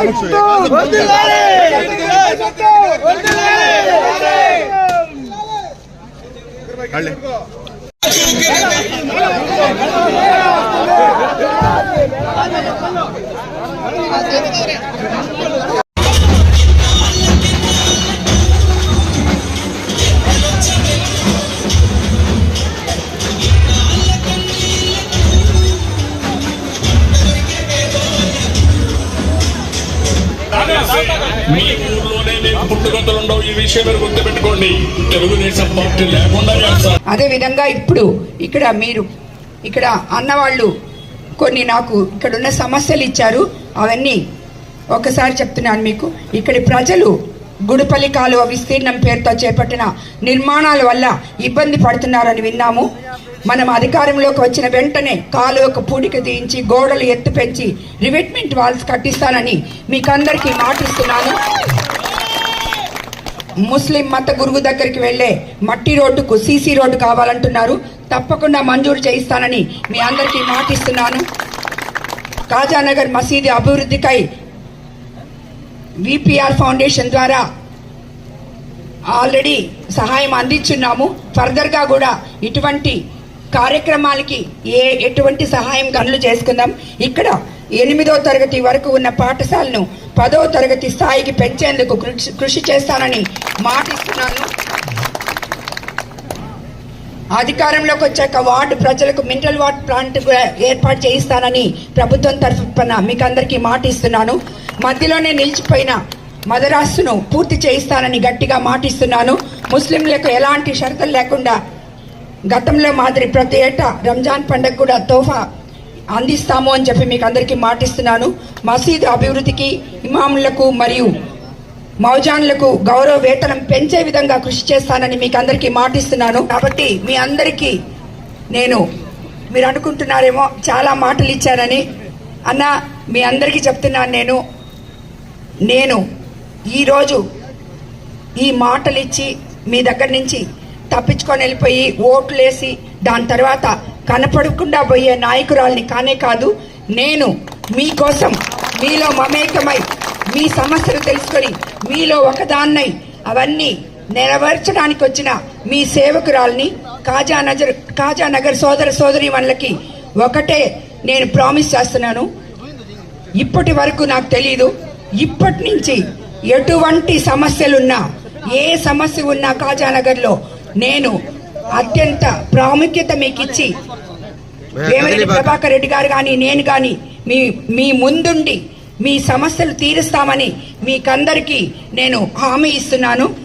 ఒక్క మీ ఊర్లోనే మీకు పుట్టుగతులు ఉండవు. ఈ విషయం మీరు గుర్తుపెట్టుకోండి. తెలుగుదేశం పార్టీ లేకుండా అదే విధంగా ఇప్పుడు ఇక్కడ మీరు ఇక్కడ అన్నవాళ్ళు కొన్ని నాకు ఇక్కడ ఉన్న సమస్యలు ఇచ్చారు. అవన్నీ ఒకసారి చెప్తున్నాను మీకు. ఇక్కడి ప్రజలు గుడిపల్లి కాలువ విస్తీర్ణం పేరుతో చేపట్టిన నిర్మాణాల వల్ల ఇబ్బంది పడుతున్నారని విన్నాము. మనం అధికారంలోకి వచ్చిన వెంటనే కాలువకు పూడిక తీయించి గోడలు ఎత్తు పెంచి రివెట్మెంట్ వాల్స్ కట్టిస్తానని మీకందరికీ మాటిస్తున్నాను. ముస్లిం మత గురువు దగ్గరికి వెళ్ళే మట్టి రోడ్డుకు సీసీ రోడ్డు కావాలంటున్నారు. తప్పకుండా మంజూరు చేయిస్తానని మీ అందరికీ మాటిస్తున్నాను. కాజానగర్ మసీదు అభివృద్ధికై విపిఆర్ ఫౌండేషన్ ద్వారా ఆల్రెడీ సహాయం అందించున్నాము. ఫర్దర్గా కూడా ఇటువంటి కార్యక్రమాలకి ఏ ఎటువంటి సహాయం కనులు చేసుకుందాం. ఇక్కడ ఎనిమిదో తరగతి వరకు ఉన్న పాఠశాలను పదో తరగతి స్థాయికి పెంచేందుకు కృషి కృషి చేస్తానని మాటిస్తున్నాను. అధికారంలోకి వచ్చాక వార్డు ప్రజలకు మినరల్ వాటర్ ప్లాంట్ ఏర్పాటు చేయిస్తానని ప్రభుత్వం తరఫున మీకు అందరికీ మాటిస్తున్నాను. మధ్యలోనే నిలిచిపోయిన మదరాసును పూర్తి చేయిస్తానని గట్టిగా మాటిస్తున్నాను. ముస్లింలకు ఎలాంటి షరతులు లేకుండా గతంలో మాదిరి ప్రతి ఏటా రంజాన్ పండుగ కూడా తోఫా అందిస్తాము అని చెప్పి మీకు అందరికీ మాటిస్తున్నాను. మసీదు అభివృద్ధికి ఇమాములకు మరియు మౌజాన్లకు గౌరవ వేతనం పెంచే విధంగా కృషి చేస్తానని మీకు అందరికీ మాటిస్తున్నాను. కాబట్టి మీ అందరికీ నేను మీరు అనుకుంటున్నారేమో చాలా మాటలు ఇచ్చానని అన్న మీ అందరికీ చెప్తున్నాను నేను. నేను ఈరోజు ఈ మాటలు ఇచ్చి మీ దగ్గర నుంచి తప్పించుకొని వెళ్ళిపోయి ఓట్లేసి దాని తర్వాత కనపడకుండా పోయే నాయకురాల్ని కానే కాదు నేను మీకోసం మీలో మమేకమై మీ సమస్యలు తెలుసుకొని మీలో ఒకదాన్నై అవన్నీ నెరవేర్చడానికి వచ్చిన మీ సేవకురాల్ని కాజానగర్ కాజానగర్ సోదర సోదరి వాళ్ళకి ఒకటే నేను ప్రామిస్ చేస్తున్నాను. ఇప్పటి వరకు నాకు తెలియదు ఇప్పటి నుంచి ఎటువంటి సమస్యలున్నా ఏ సమస్య ఉన్నా కాజానగర్లో నేను అత్యంత ప్రాముఖ్యత మీకు ఇచ్చి వేమిరెడ్డి ప్రభాకర్ రెడ్డి గారు కానీ నేను కానీ మీ మీ ముందుండి మీ సమస్యలు తీరుస్తామని మీకందరికీ నేను హామీ ఇస్తున్నాను.